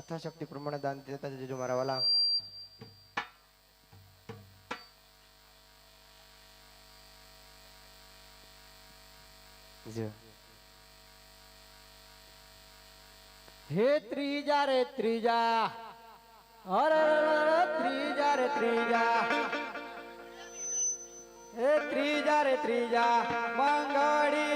અથાશક્તિ પ્રમાણે દાન દેતા જજો મારા વાલા. હે ત્રીજા રે ત્રીજા અરે ત્રીજા રે ત્રીજા. હે ત્રીજા રે ત્રીજા, મંગળી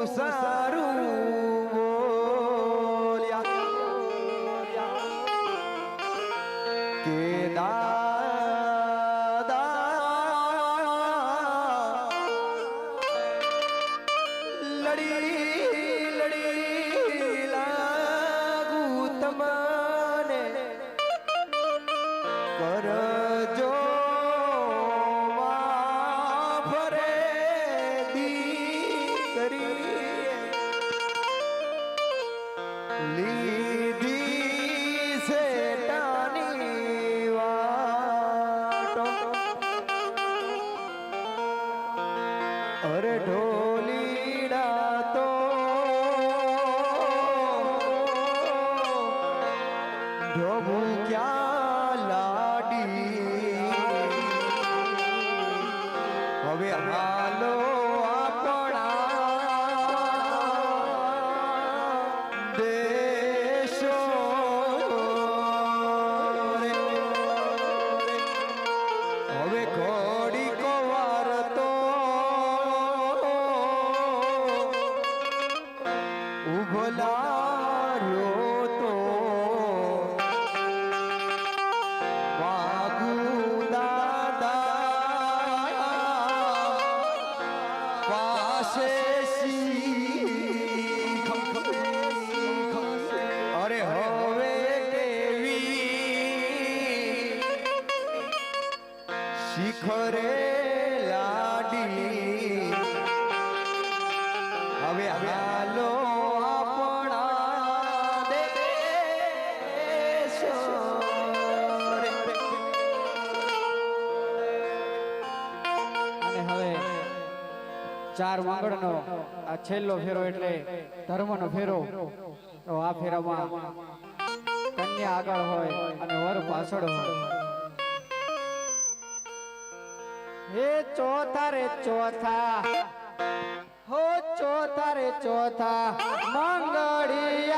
মুসা Wow. હવે હાલો ચાર મંગળનો આ છેલ્લો ફેરો એટલે ધર્મનો ફેરો. તો આ ફેરામાં કન્યા આગળ હોય અને વર પાછળ હોય. હે ચોથા રે ચોથા. ચોથા રે ચોથા મંગળિયા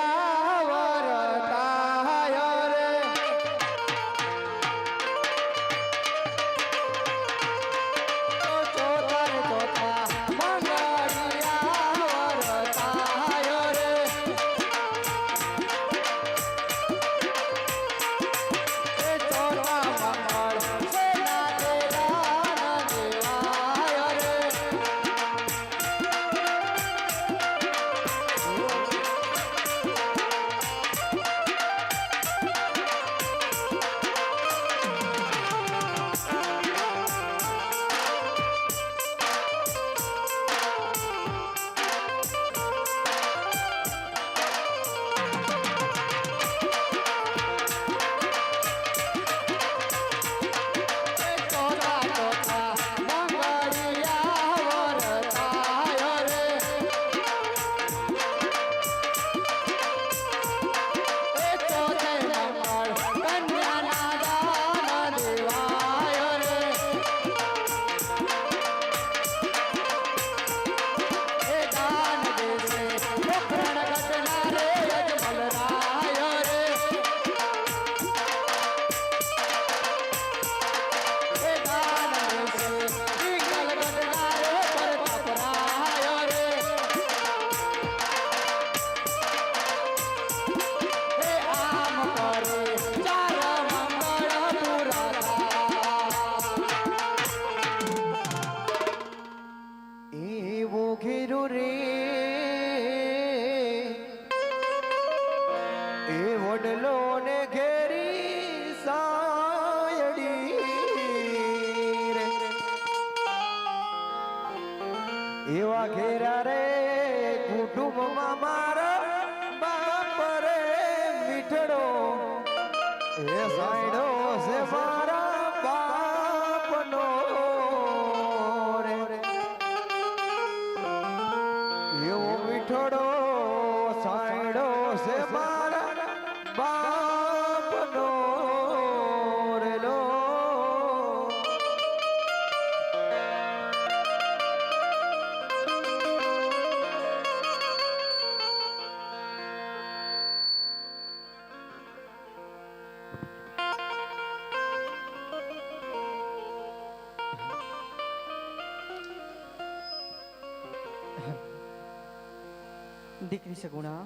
દીકરી સગુણા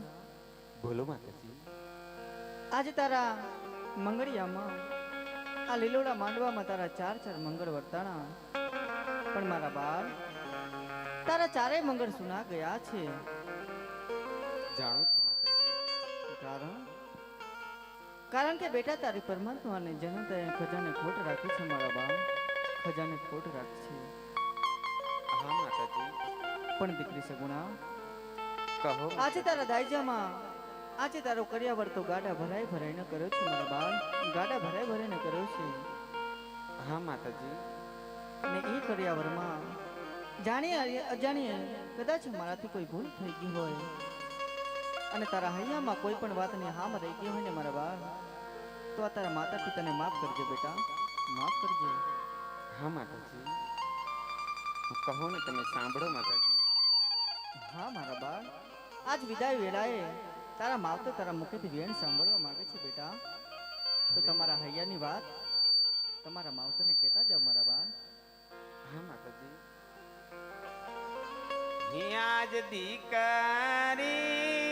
બોલો માતાજી. આજે તારા મંગળિયામાં આ લીલોડા માંડવામાં તારા ચાર ચાર મંગળ વર્તાણા. પણ મારા બાળ તારા ચારેય મંગળ સુના ગયા છે. જાણો છું માતાજી. કારણ? કારણ કે બેટા તારી પરમાત્માને જનતા ખજાને ખોટ રાખી છે મારા બાળ. ખજાને ખોટ રાખી છે. હા માતાજી. પણ દીકરી સગુણા કહો આજે તારા દાઈજામાં આજે તારો કર્યાવર તો ગાડા ભરાય ભરાઈને કર્યો છે મારા બાળ ગાડા ભરાય ભરાઈને કર્યો છે. હા માતાજી. ને એ કર્યાવરમાં જાણીએ અજાણીએ કદાચ મારાથી કોઈ ભૂલ થઈ ગઈ હોય. અને તારા હૈયામાં કોઈ પણ વાતની હામ રહી ગઈ હોય ને મારા બાળ તો આ તારા માતા પિતાને માફ કરજે બેટા. માફ કરજે. હા માતાજી. કહો ને તમે સાંભળો માતાજી. હા મારા બાળ આજ વિદાય વેળાએ તારા માવતર તારા મુખેથી વેણ સાંભળવા માંગે છે બેટા. તો તમારા હૈયાની વાત તમારા માવતરને કહેતા જાવ મારા બા હા, માતાજી. આજ દીકરી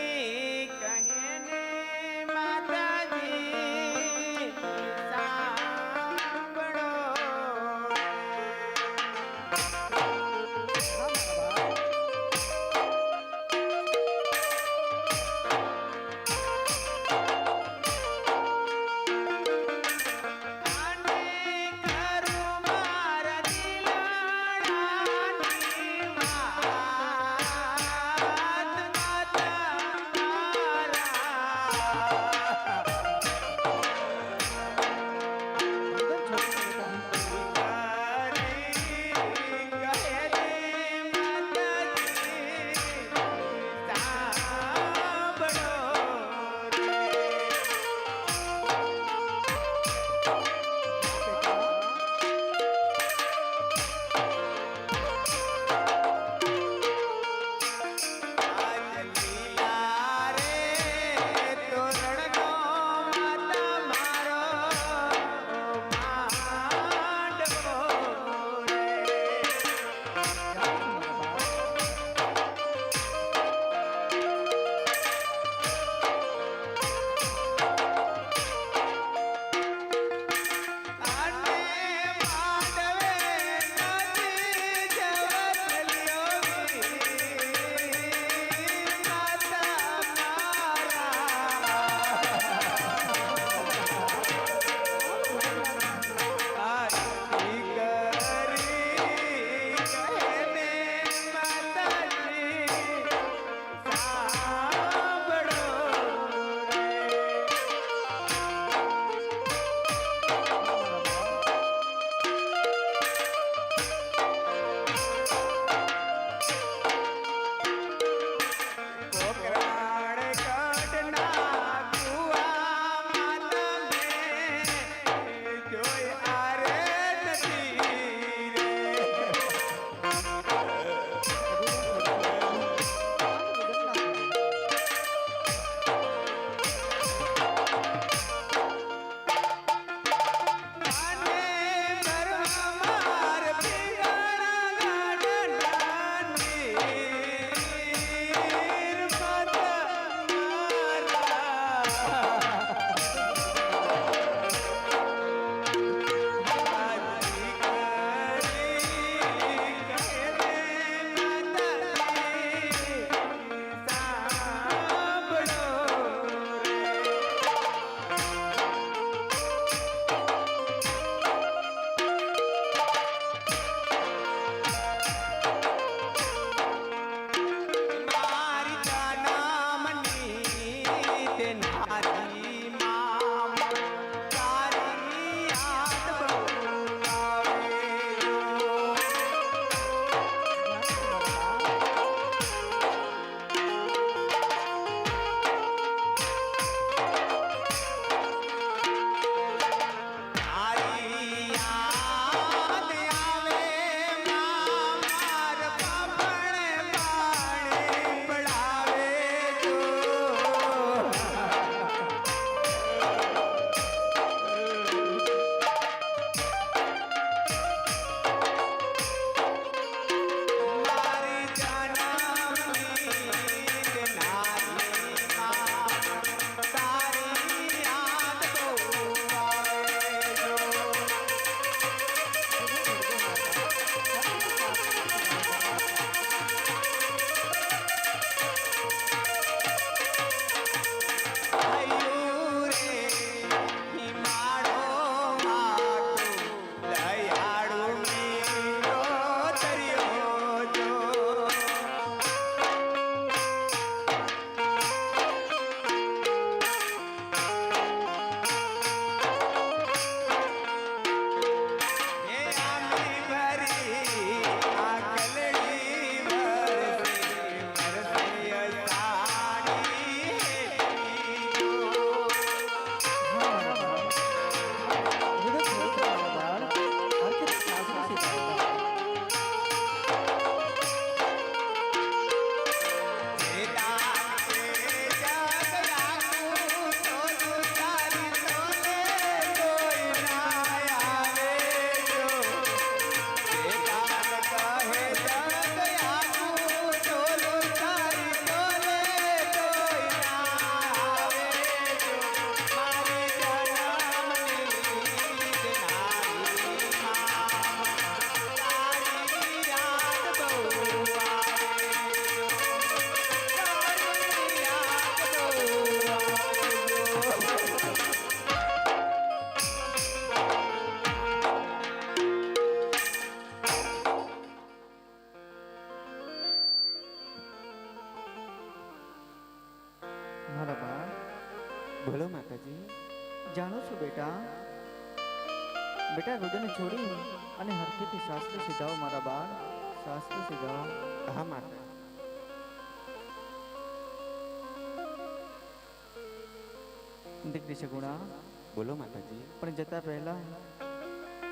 પણ જતા પહેલા.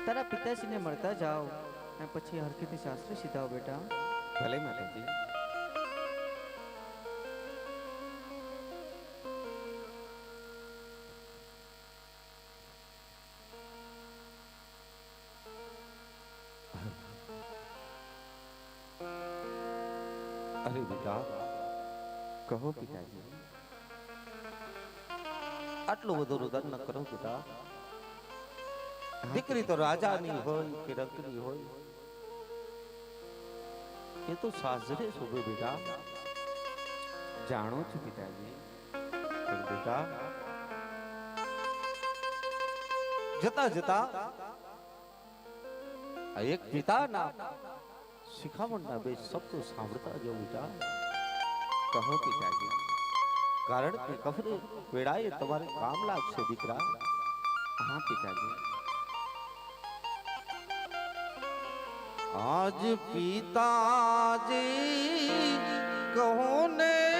તારા પિતાશ્રીને મળતા જાઓ અને પછી હરખેથી શાસ્ત્ર સીધાઓ બેટા. ભલે માતાજી. અરે બેટા, કહો પિતાજી. આટલું બધું રુદન ન કરો બેટા. દીકરી તો રાજાની હોય કે રંગની હોય? એ તો સાસરે શોભે બેટા. જાણો છું પિતાજી? પણ બેટા, જતા જતા આ એક પિતાના શિખામણના બે શબ્દો સાંભળતા જો બેટા. કહો પિતાજી. કારણ કે કફરે વેળાએ તમારે કામ લાગશે દીકરા. હા પિતાજી. આજ પિતાજી કહો ને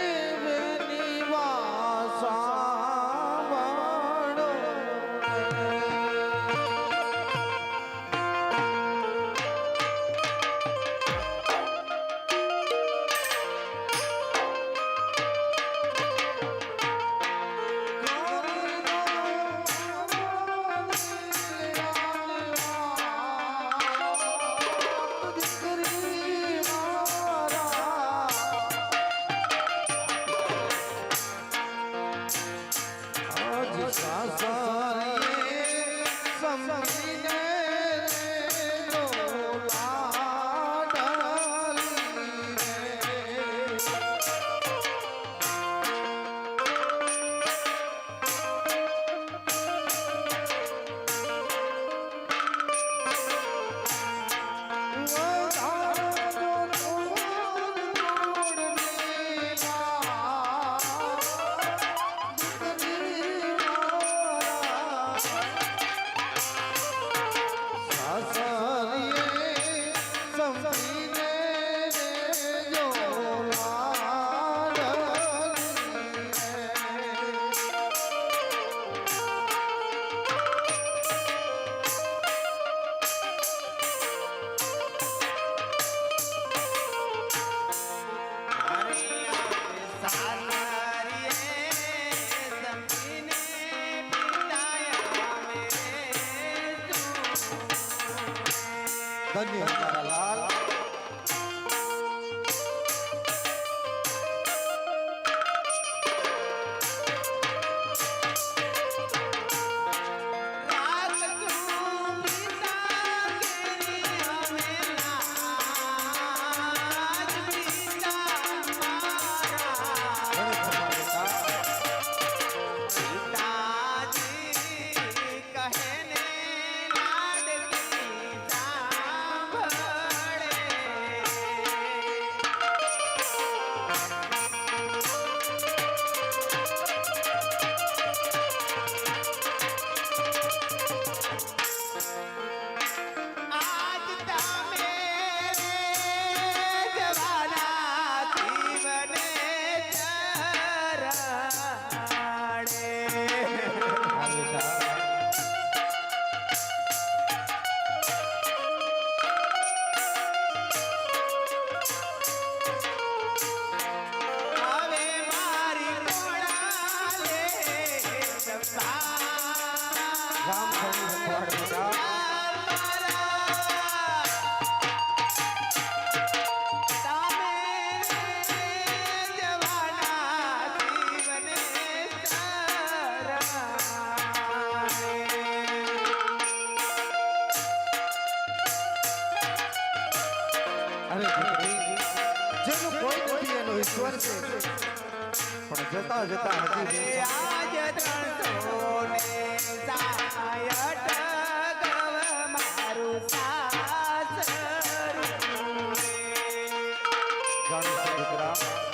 જાણું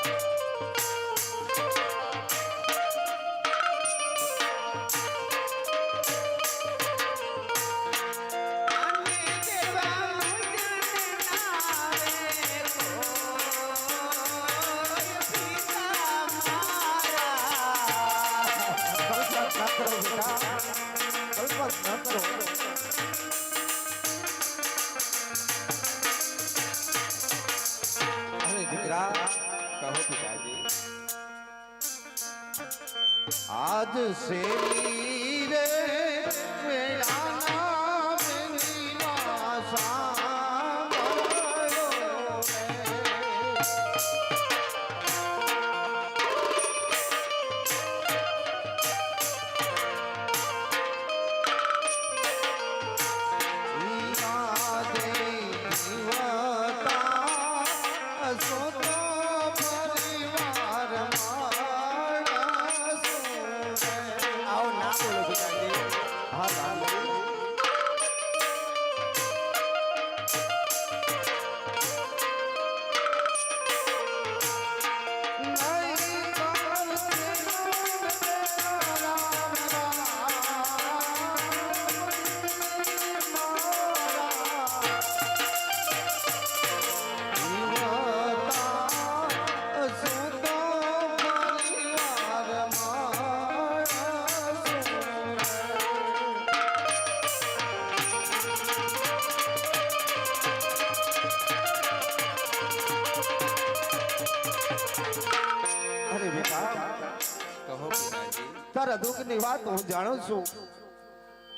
તારા દુઃખની વાત હું જાણું છું.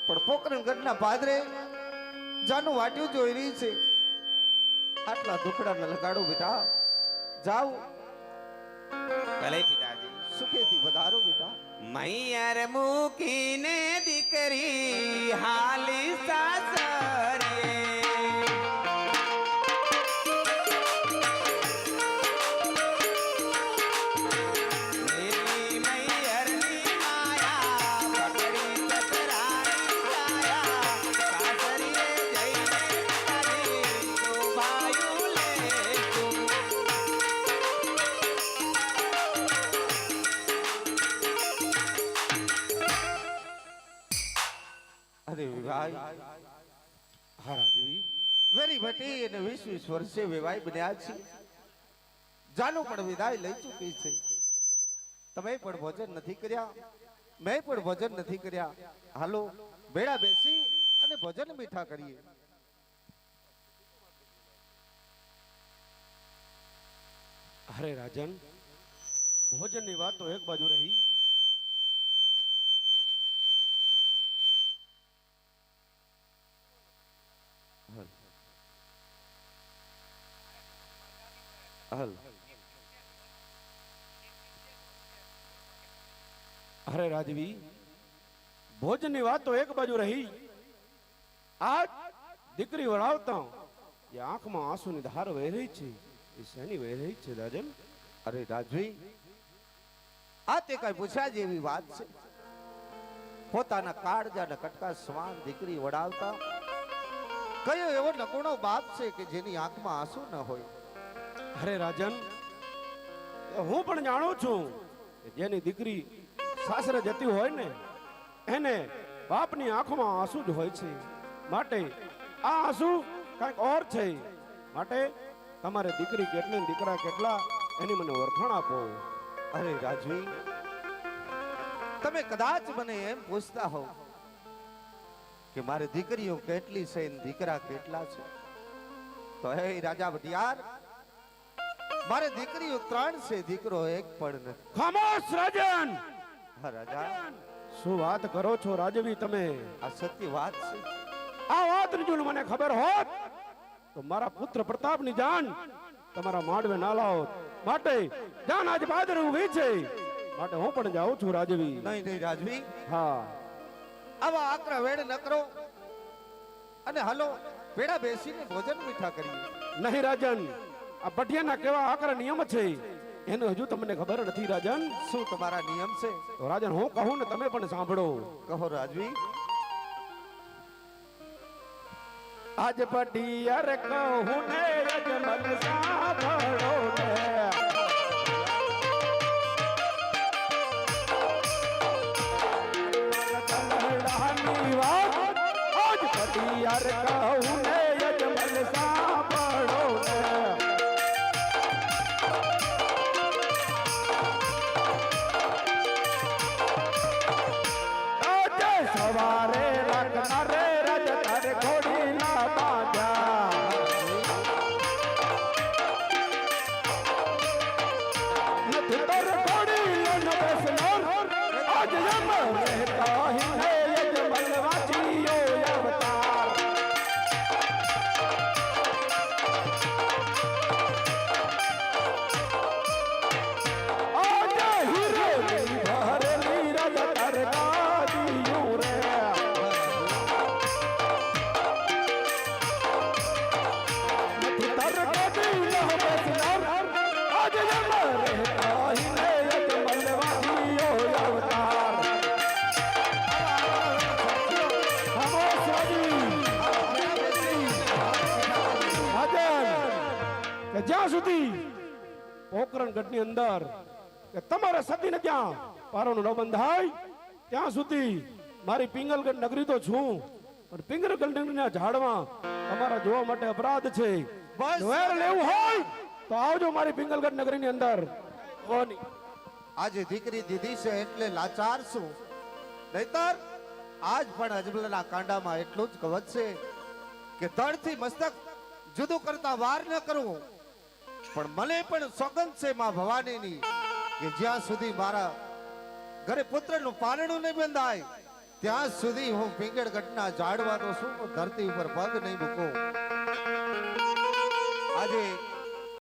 પણ પોકરણગઢના પાદરે જાનું વાટ્યું જોઈ રહી છે. આટલા દુખડાને લગાડો બેટા. જાઓ ભલે પિતાજી. સુખેથી વધારો બેટા. મૈયર મૂકીને દીકરી હાલી સાસરે અરે ભાઈ હરાજી વેરી ભટી અને વીસ વીસ વર્ષે વિવાહ બન્યા છે. જાનું પણ વિદાય લઈ ચૂકી છે. તમે પણ ભોજન નથી કર્યા, મેં પણ ભોજન નથી કર્યા. હાલો બેડા બેસી અને ભોજન મીઠા કરીએ. અરે રાજન, ભોજનની વાત તો એક બાજુ રહી. હલ અરે રાજવી, ભોજનની વાત તો એક બાજુ રહી. આજ દીકરી વળાવતા એ આંખમાં આંસુની ધાર વહી રહી છે, એ શેની વહી રહી છે રાજન? અરે રાજવી, આ તે કઈ પૂછ્યા જેવી વાત છે? પોતાના કાળજાના કટકા સ્વાન દીકરી વડાવતા કયો એવો નકોણો બાપ છે કે જેની આંખમાં આંસુ ન હોય? અરે રાજન, હું પણ જાણું છું જેની દીકરી સાસરે જતી હોય ને, એને બાપની આંખમાં આંસુ જ હોય છે. માટે આ આંસુ કંઈક ઓર છે. માટે તમારે દીકરી કેટલી દીકરા કેટલા, એની મને ઓળખાણ આપો. અરે રાજવી, તમે કદાચ મને એમ પૂછતા હો કે મારી દીકરીઓ કેટલી છે દીકરા કેટલા છે. તો હે રાજા વડિયાર મારે દીકરીઓ ત્રણ છે દીકરો એક પણ નથી. ખામોશ રાજન! હા રાજા. શું વાત કરો છો રાજવી તમે? આ સત્ય વાત છે. આ વાત જો મને ખબર હોત તો મારા પુત્ર પ્રતાપની જાન તમારા માડવે ના લાવો માટે જાન આજ બાદર ઊભી છે. માટે હું પણ જાઉં છું રાજવી. નહીં નહીં રાજવી. હા. આવા આકરા વેડ ન કરો. અને હાલો વેડા બેસીને ભોજન મીઠા કરીએ. નહીં રાજન. આ પટિયાના કેવા આકરા નિયમ છે? એનું હજુ તમને ખબર નથી રાજન? શું તમારા નિયમ છે? તો રાજન હું કહું ને તમે પણ સાંભળો. કહો રાજવી. આજ પટિયાર કહું ને રજમલ સાંભળો ને. કલહડાની વાત આજ પટિયાર કહું જ્યાં સુધી પોકરણ ગઢની અંદર કે તમારા સતીને ત્યાં પારોનું ન બંધાય. ત્યાં સુધી મારી પિંગલગઢ નગરી તો છું પણ પિંગલગઢ નગરીના ઝાડમાં તમારા જોવા માટે અપરાધ છે. વેર લેવું હોય તો આવજો મારી પિંગલગઢ નગરીની અંદર. કોની? આજે દીકરી દીધી છે એટલે લાચાર છું. નહીતર આજ પણ અજમલના કાંડામાં એટલું જ કવચ છે કે ધડથી મસ્તક જુદું કરતા વાર ન કરવું. પણ મને પણ સોગંદ છે માં ભવાનીની, કે જ્યાં સુધી મારા ઘરે પુત્રનું પાલણું નહીં બંધાય, ત્યાં સુધી હું પિંગળગઢના ઝાડવાનો છું ધરતી ઉપર પગ નહીં મૂકું. આજે